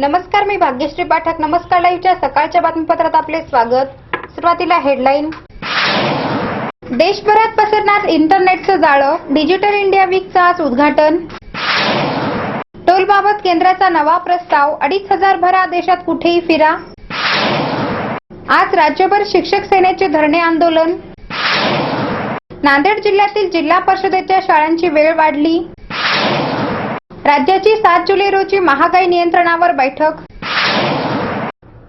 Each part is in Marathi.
नमस्कार मी भाग्यश्री पाठक. नमस्कार लाईव्हच्या सकाळच्या बातमीपत्रात आपले स्वागत. सुरुवातीला हेडलाईन. देशभरात पसरणार इंटरनेटचं जाळं. डिजिटल इंडिया वीकचं आज उद्घाटन. टोलबाबत केंद्राचा नवा प्रस्ताव. अडीच हजार भरा देशात कुठेही फिरा. आज राज्यभर शिक्षक सेनेचे धरणे आंदोलन. नांदेड जिल्ह्यातील जिल्हा परिषदेच्या शाळांची वेळ वाढली. राज्याची सात जुलै रोजी महागाई नियंत्रणावर बैठक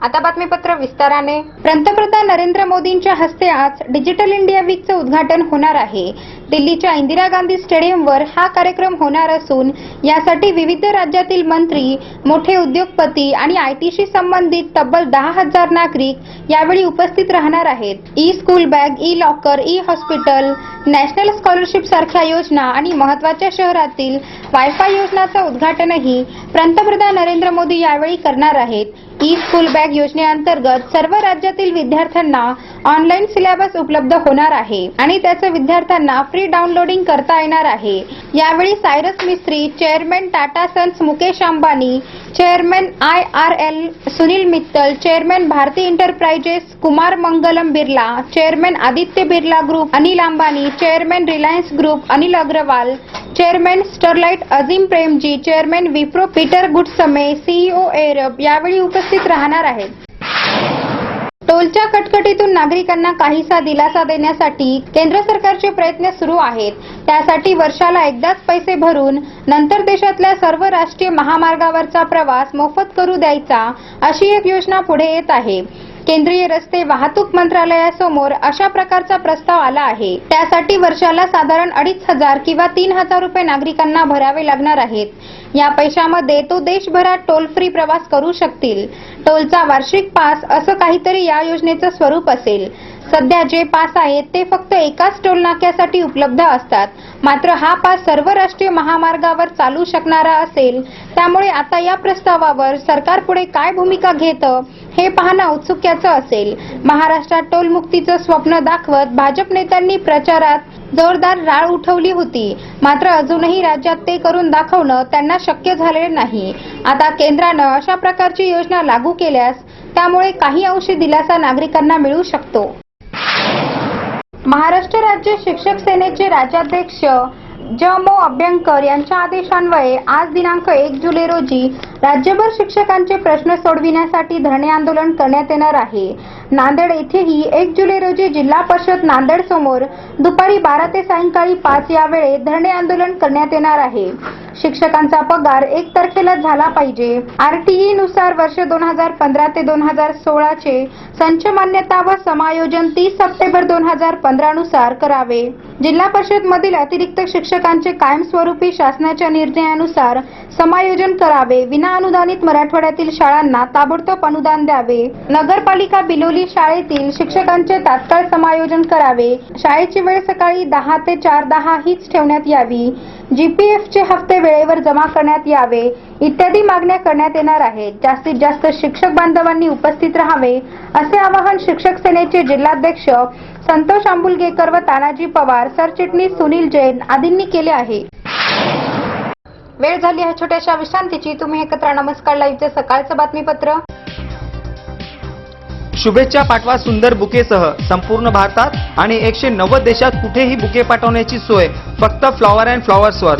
आता बातमीपत्र विस्ताराने. पंतप्रधान नरेंद्र मोदींच्या हस्ते आज डिजिटल इंडिया वीकचं उद्घाटन होणार आहे. दिल्लीच्या इंदिरा गांधी स्टेडियमवर हा कार्यक्रम होणार असून यासाठी विविध राज्यातील मंत्री मोठे उद्योगपती आणि आयटीशी संबंधित तब्बल दहा हजार नागरिक यावेळी उपस्थित राहणार आहेत. E school bag e locker e hospital national scholarship सारख्या योजना आणि महत्त्वाच्या शहरातील वायफाय योजनाचं उद्घाटनही पंतप्रधान नरेंद्र मोदी यावेळी करणार आहेत. ई स्कूल बॅग योजनेअंतर्गत सर्व राज्यातील विद्यार्थ्यांना ऑनलाईन सिलेबस उपलब्ध होणार आहे आणि त्याचं विद्यार्थ्यांना फ्री डाउनलोडिंग करता येणार आहे. यावेळी Cyrus Mistry chairman Tata Sons Mukesh Ambani chairman I R L Sunil Mittal chairman Bharti Enterprises Kumar Mangalam Birla chairman Aditya Birla group Anil Ambani chairman Reliance group Anil Agarwal chairman Sterlite Azim Premji chairman Wipro Peter गुटसमे CEO एरब यावेळी उपस्थित राहणार आहेत टोलच्या कटकटीतून नागरिकांना काहीसा दिलासा देण्यासाठी केंद्र सरकारचे प्रयत्न सुरू आहेत. त्यासाठी वर्षाला एकदाच पैसे भरून नंतर देशातल्या सर्व राष्ट्रीय महामार्गावरचा प्रवास मोफत करू द्यायचा अशी एक योजना पुढे येत आहे. केंद्रीय रस्ते वाहतूक मंत्रालयासमोर अशा प्रकारचा प्रस्ताव आला आहे. त्यासाठी वर्षाला साधारण अडीच हजार किंवा तीन हजार रुपये नागरिकांना भरावे लागणार आहेत. या पैशामध्ये तो देशभरात टोल फ्री प्रवास करू शकतील. टोलचा वार्षिक पास असं काहीतरी या योजनेचं स्वरूप असेल. सध्या जे पास आहेत ते फक्त एकाच टोलनाक्यासाठी उपलब्ध असतात. मात्र हा पास सर्व राष्ट्रीय महामार्गावर चालू शकणारा असेल त्यामुळे आता या प्रस्तावावर सरकार पुढे काय भूमिका घेतं हे पाहणं औत्सुक्याचं असेल. महाराष्ट्रात टोलमुक्तीचं स्वप्न दाखवत भाजप नेत्यांनी प्रचारात जोरदार राळ उठवली होती. मात्र अजूनही राज्यात ते करून दाखवणं त्यांना शक्य झालेलं नाही. आता केंद्रानं अशा प्रकारची योजना लागू केल्यास त्यामुळे काही अंशी दिलासा नागरिकांना मिळू शकतो. महाराष्ट्र राज्य शिक्षक सेनेचे राज्याध्यक्ष ज मो अभ्यंकर यांच्या आदेशान्वये आज दिनांक एक जुलै रोजी राज्यभर शिक्षकांचे प्रश्न सोडविण्यासाठी धरणे आंदोलन करण्यात येणार आहे. नांदेड येथेही एक जुलै रोजी जिल्हा परिषद नांदेड समोर दुपारी बारा ते सायंकाळी पाच या वेळेत धरणे आंदोलन करण्यात येणार आहे. शिक्षकांचा पगार एक तारखेला झाला पाहिजे. आरटीई नुसार वर्ष दोन हजार पंधरा ते दोन हजार सोळाचे संच मान्यता व समायोजन तीस सप्टेंबर दोन हजार पंधरा नुसार करावे. जिल्हा परिषद मधील अतिरिक्त शिक्षकांचे कायमस्वरूपी शासनाच्या निर्णयानुसार समायोजन करावे. विना अनुदानित मराठवाड्यातील शाळांना ताबडतोब अनुदान द्यावे. नगरपालिका बिलोली शाळेतील शिक्षकांचे तात्काळ समायोजन करावे. शाळेची वेळ सकाळी दहा ते चार दहा हीच ठेवण्यात यावी. जीपीएफचे हप्ते वेळेवर जमा करण्यात यावे. इत्यादी मागण्या करण्यात येणार आहेत. जास्तीत जास्त शिक्षक बांधवांनी उपस्थित राहावे असे आवाहन शिक्षक सेनेचे जिल्हाध्यक्ष संतोष आंबुलगेकर व तानाजी पवार सरचिटणीस सुनील जैन आदींनी केले आहे. वेळ झाली आहे छोट्याशा विश्रांतीची. तुम्ही एकत्र नमस्कार लाईव्हचे सकाळचं बातमीपत्र. शुभेच्छा पाठवा सुंदर बुकेसह. संपूर्ण भारतात आणि एकशे नव्वद देशात कुठेही बुके पाठवण्याची सोय. फक्त फ्लॉवर अँड फ्लॉवर्सवर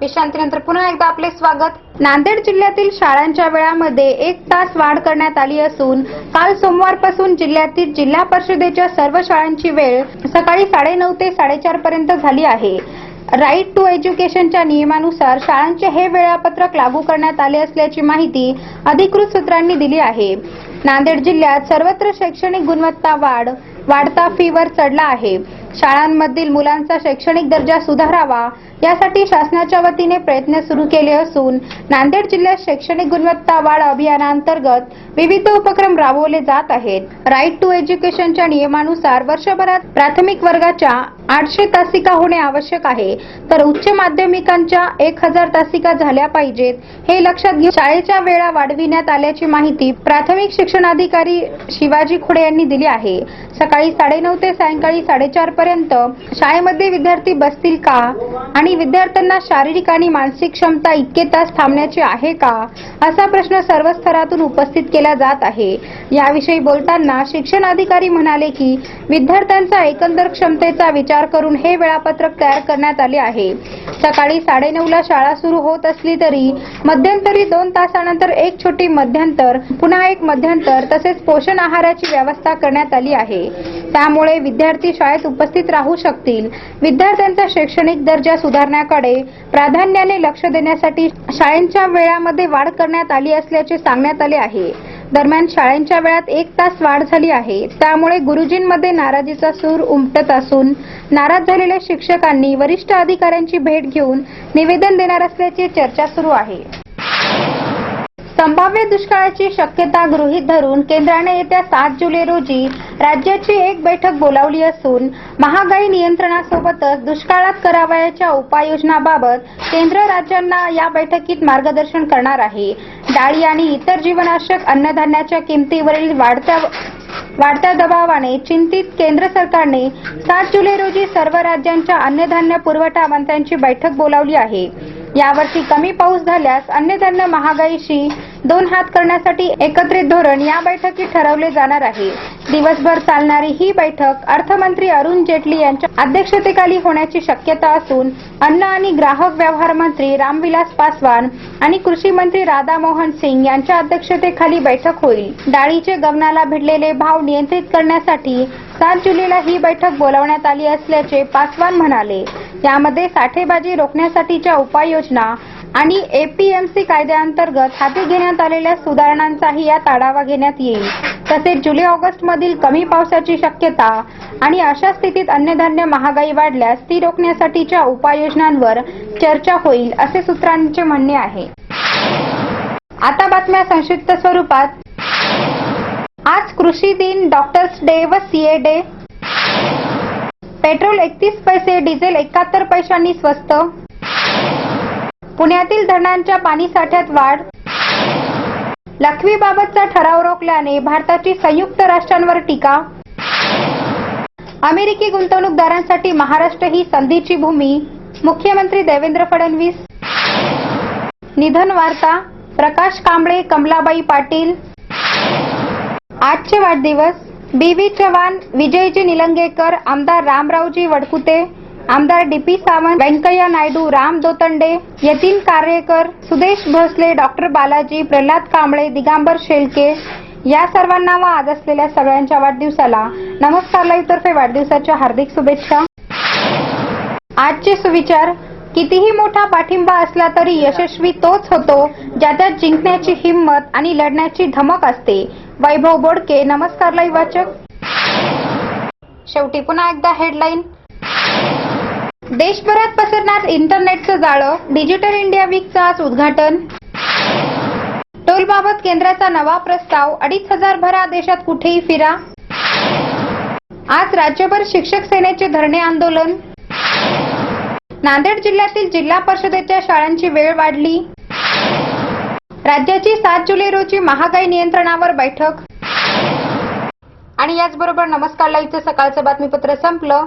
विश्रांतीनंतर पुन्हा एकदा आपले स्वागत. नांदेड जिल्ह्यातील शाळांच्या वेळामध्ये एक तास वाढ करण्यात आली असून काल सोमवारपासून जिल्ह्यातील जिल्हा परिषदेच्या सर्व शाळांची वेळ सकाळी साडेनऊ ते साडेचार पर्यंत झाली आहे. राईट टू एज्युकेशनच्या नियमानुसार शाळांचे हे वेळापत्रक लागू करण्यात आले असल्याची माहिती अधिकृत सूत्रांनी दिली आहे. नांदेड जिल्ह्यात सर्वत्र शैक्षणिक गुणवत्ता वाढ वाढता फीवर चढला आहे. शाळांमधील मुलांचा शैक्षणिक दर्जा सुधारावा यासाठी शासनाच्या वतीने प्रयत्न सुरू केले असून नांदेड जिल्ह्यात शैक्षणिक गुणवत्ता वाढ अभियानांतर्गत विविध उपक्रम राबवले जात आहेत. राईट टू एज्युकेशनच्या नियमानुसार वर्षभरात प्राथमिक वर्गाच्या आठशे तासिका होणे आवश्यक आहे. तर उच्च माध्यमिकांच्या एक हजार तासिका झाल्या पाहिजेत हे लक्षात घेऊन शाळेच्या वेळा वाढविण्यात आल्याची माहिती प्राथमिक शिक्षणाधिकारी शिवाजी खुडे यांनी दिली आहे. सकाळी साडेनऊ ते सायंकाळी साडेचार वाजेपर्यंत शाळेमध्ये विद्यार्थी बसतील का? आणि विद्यार्थ्यांना शारीरिक आणि मानसिक क्षमता इतके तास थांबण्याची आहे का? असा प्रश्न सर्व स्तरातून उपस्थित केला जात आहे. याविषयी बोलताना शिक्षण अधिकारी म्हणाले की विद्यार्थ्यांचा एकंदर क्षमतेचा विचार करून हे वेळापत्रक तयार करण्यात आले आहे. सकाळी साडेनऊ ला शाळा सुरू होत असली तरी मध्यंतरी दोन तासानंतर एक छोटी मध्यंतर पुन्हा एक मध्यंतर तसेच पोषण आहाराची व्यवस्था करण्यात आली आहे. त्यामुळे विद्यार्थी शाळेत उपस्थित राहू शकतील. विद्यार्थ्यांचा शैक्षणिक दर्जा सुधारण्याकडे प्राधान्याने लक्ष देण्यासाठी शाळेंच्या वेळामध्ये वाढ करण्यात आली असल्याचे सांगण्यात आले आहे. दरम्यान शाळेंच्या वेळात एक तास वाढ झाली आहे. त्यामुळे गुरुजींमध्ये नाराजीचा सूर उमटत असून नाराज झालेल्या शिक्षकांनी वरिष्ठ अधिकाऱ्यांची भेट घेऊन निवेदन देणार असल्याची चर्चा सुरू आहे. संभाव्य दुष्काळाची शक्यता गृहीत धरून केंद्राने येत्या सात जुलै रोजी राज्याची एक बैठक बोलावली असून महागाई नियंत्रणासोबतच दुष्काळात करावयाच्या उपाययोजनाबाबत केंद्र राज्यांना या बैठकीत मार्गदर्शन करणार आहे. डाळी आणि इतर जीवनावश्यक अन्नधान्याच्या किमतीवरील वाढत्या वाढत्या दबावाने चिंतित केंद्र सरकारने सात जुलै रोजी सर्व राज्यांच्या अन्नधान्य पुरवठा मंत्र्यांची बैठक बोलावली आहे. यावर्षी कमी पाऊस झाल्यास अन्नधान्य महागाईशी दोन हात करण्यासाठी एकत्रित धोरण या बैठकीत ठरवले जाणार आहे. दिवसभर चालणारी ही बैठक अर्थमंत्री अरुण जेटली यांच्या अध्यक्षतेखाली होण्याची शक्यता असून अन्न आणि ग्राहक व्यवहार मंत्री रामविलास पासवान आणि कृषी मंत्री राधामोहन सिंग यांच्या अध्यक्षतेखाली बैठक होईल. डाळीचे गगनाला भिडलेले भाव नियंत्रित करण्यासाठी सात जुलैला ही बैठक बोलावण्यात आली असल्याचे पासवान म्हणाले. यामध्ये साठेबाजी रोखण्यासाठीच्या उपाययोजना आणि एपीएमसी कायद्याअंतर्गत हाती घेण्यात आलेल्या सुधारणांचाही यात आढावा घेण्यात येईल. तसेच जुलै ऑगस्ट मधील कमी पावसाची शक्यता आणि अशा स्थितीत अन्नधान्य महागाई वाढल्यास ती रोखण्यासाठीच्या उपाययोजनांवर चर्चा होईल असे सूत्रांचे म्हणणे आहे. आता बातम्या संक्षिप्त स्वरूपात. आज कृषी दिन डॉक्टर्स डे व सीए डे. पेट्रोल एकतीस पैसे डिझेल एकाहत्तर पैशांनी स्वस्त. पुण्यातील धरणांच्या पाणीसाठ्यात वाढ. लखवीबाबतचा ठराव रोखल्याने भारताची संयुक्त राष्ट्रांवर टीका. अमेरिकी गुंतवणूकदारांसाठी महाराष्ट्र ही संधीची भूमी. मुख्यमंत्री देवेंद्र फडणवीस. निधन वार्ता प्रकाश कांबळे कमलाबाई पाटील. आजचे वाढदिवस बी व्ही चव्हाण विजयजी निलंगेकर आमदार रामरावजी वडकुते. आमदार D P Sawant Venkaiah Naidu Ram Dotande Yatin कार्यकर Sudesh Bhosale doctor Balaji Pralhad Kamble Digambar Shelke या सर्वांना व आज असलेल्या सगळ्यांच्या वाढदिवसाला नमस्कार लाईव्ह तर्फे वाढदिवसाच्या हार्दिक शुभेच्छा. आजचे सुविचार कितीही मोठा पाठिंबा असला तरी यशस्वी तोच होतो ज्याच्यात जिंकण्याची हिंमत आणि लढण्याची धमक असते. वैभव बोडके नमस्कार वाचक शेवटी पुन्हा एकदा हेडलाईन देशभरात पसरणार इंटरनेटचं जाळं डिजिटल इंडिया वीकचं आज उद्घाटन. टोलबाबत केंद्राचा नवा प्रस्ताव अडीच हजार भरा देशात कुठेही फिरा. आज राज्यभर शिक्षक सेनेचे धरणे आंदोलन. नांदेड जिल्ह्यातील जिल्हा परिषदेच्या शाळांची वेळ वाढली. राज्याची सात जुलै रोजी महागाई नियंत्रणावर बैठक. आणि याचबरोबर नमस्कार लाईव्हचं सकाळचं बातमीपत्र संपलं.